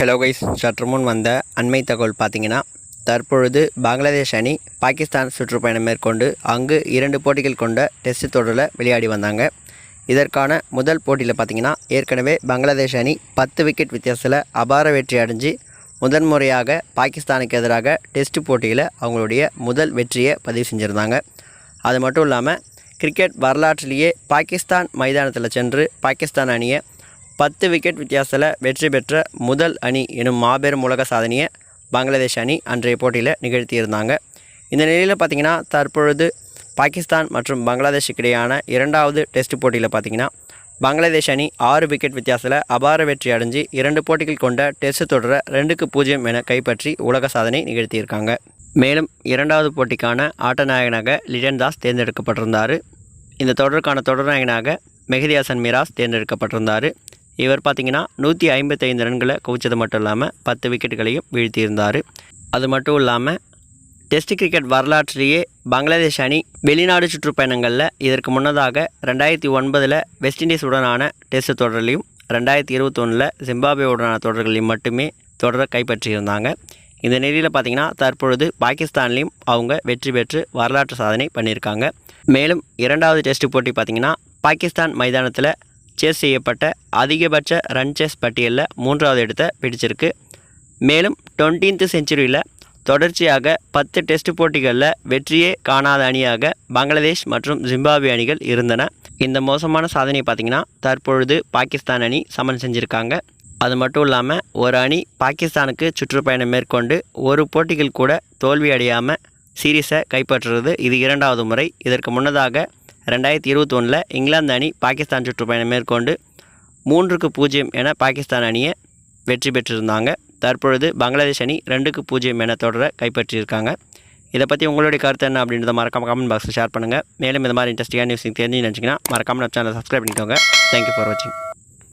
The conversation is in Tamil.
ஹலோ கைஸ் சற்று முன் வந்த அண்மை தகவல் பார்த்தீங்கன்னா தற்பொழுது பங்களாதேஷ் அணி பாகிஸ்தான் சுற்றுப்பயணம் மேற்கொண்டு அங்கு இரண்டு போட்டிகள் கொண்ட டெஸ்ட் தொடரில் விளையாடி வந்தாங்க. இதற்கான முதல் போட்டியில் பார்த்தீங்கன்னா ஏற்கனவே பங்களாதேஷ் அணி பத்து விக்கெட் வித்தியாசத்தில் அபார வெற்றி அடைஞ்சு முதன்முறையாக பாகிஸ்தானுக்கு எதிராக டெஸ்ட் போட்டியில் அவங்களுடைய முதல் வெற்றியை பதிவு செஞ்சுருந்தாங்க. அது மட்டும் இல்லாமல் கிரிக்கெட் வரலாற்றிலேயே பாகிஸ்தான் மைதானத்தில் சென்று பாகிஸ்தான் அணியை பத்து விக்கெட் வித்தியாசத்தில் வெற்றி பெற்ற முதல் அணி எனும் மாபெரும் உலக சாதனையை பங்களாதேஷ் அணி அன்றைய போட்டியில் நிகழ்த்தியிருந்தாங்க. இந்த நிலையில் பார்த்திங்கன்னா தற்பொழுது பாகிஸ்தான் மற்றும் பங்களாதேஷுக்கு இடையான இரண்டாவது டெஸ்ட் போட்டியில் பார்த்திங்கன்னா பங்களாதேஷ் அணி ஆறு விக்கெட் வித்தியாசத்தில் அபார வெற்றி அடைஞ்சு இரண்டு போட்டிகள் கொண்ட டெஸ்ட் தொடரை ரெண்டுக்கு பூஜ்ஜியம் என கைப்பற்றி உலக சாதனை நிகழ்த்தியிருக்காங்க. மேலும் இரண்டாவது போட்டிக்கான ஆட்டநாயகனாக லிடன் தாஸ் தேர்ந்தெடுக்கப்பட்டிருந்தார். இந்த தொடருக்கான தொடர்நாயகனாக மெஹதி ஹசன் மிராஸ் தேர்ந்தெடுக்கப்பட்டிருந்தார். இவர் பார்த்தீங்கன்னா நூற்றி ஐம்பத்தைந்து ரன்களை குவிச்சது மட்டும் இல்லாமல் பத்து விக்கெட்டுகளையும் வீழ்த்தியிருந்தார். அது மட்டும் இல்லாமல் டெஸ்ட் கிரிக்கெட் வரலாற்றிலேயே பங்களாதேஷ் அணி வெளிநாடு சுற்றுப்பயணங்களில் இதற்கு முன்னதாக ரெண்டாயிரத்தி ஒன்பதில் வெஸ்ட் இண்டீஸ் உடனான டெஸ்ட் தொடரிலையும் ரெண்டாயிரத்தி இருபத்தொன்னில் ஜிம்பாப்வே உடனான தொடர்களையும் மட்டுமே தொடரை கைப்பற்றியிருந்தாங்க. இந்த நிலையில் பார்த்தீங்கன்னா தற்பொழுது பாகிஸ்தான்லேயும் அவங்க வெற்றி பெற்று வரலாற்று சாதனை பண்ணியிருக்காங்க. மேலும் இரண்டாவது டெஸ்ட் போட்டி பார்த்திங்கன்னா பாகிஸ்தான் மைதானத்தில் சேஸ் செய்யப்பட்ட அதிகபட்ச ரன் சேஸ் பட்டியலில் மூன்றாவது இடத்தை பிடிச்சிருக்கு. மேலும் டுவெண்ட்டீன்த் செஞ்சுரியில் தொடர்ச்சியாக பத்து டெஸ்ட் போட்டிகளில் வெற்றியே காணாத அணியாக பங்களாதேஷ் மற்றும் ஜிம்பாப்வே அணிகள் இருந்தன. இந்த மோசமான சாதனையை பார்த்திங்கன்னா தற்பொழுது பாகிஸ்தான் அணி சமன் செஞ்சுருக்காங்க. அது மட்டும் இல்லாமல் ஒரு அணி பாகிஸ்தானுக்கு சுற்றுப்பயணம் மேற்கொண்டு ஒரு போட்டிகள் கூட தோல்வி அடையாமல் சீரீஸை கைப்பற்றுறது இது இரண்டாவது முறை. இதற்கு முன்னதாக ரெண்டாயிரத்தி இருபத்தொன்னில் இங்கிலாந்து அணி பாகிஸ்தான் சுற்றுப்பயணம் மேற்கொண்டு மூன்றுக்கு பூஜ்ஜியம் என பாகிஸ்தான் அணியை வெற்றி பெற்றிருந்தாங்க. தற்பொழுது பங்களாதேஷ் அணி ரெண்டுக்கு பூஜ்ஜியம் என தொடர கைப்பற்றியிருக்காங்க. இதை பற்றி உங்களுடைய கருத்து என்ன அப்படின்றத மறக்காம கமெண்ட் பாக்ஸில் ஷேர் பண்ணுங்கள் மேலும் இந்த மாதிரி இன்ட்ரெஸ்டிங்கான நியூஸ் தெரிஞ்சு நினச்சிங்கன்னா மறக்காம நம்ம சேனலை சப்ஸ்கிரைப் பண்ணிக்கோங்க. தேங்க்யூ ஃபார் வாட்சிங்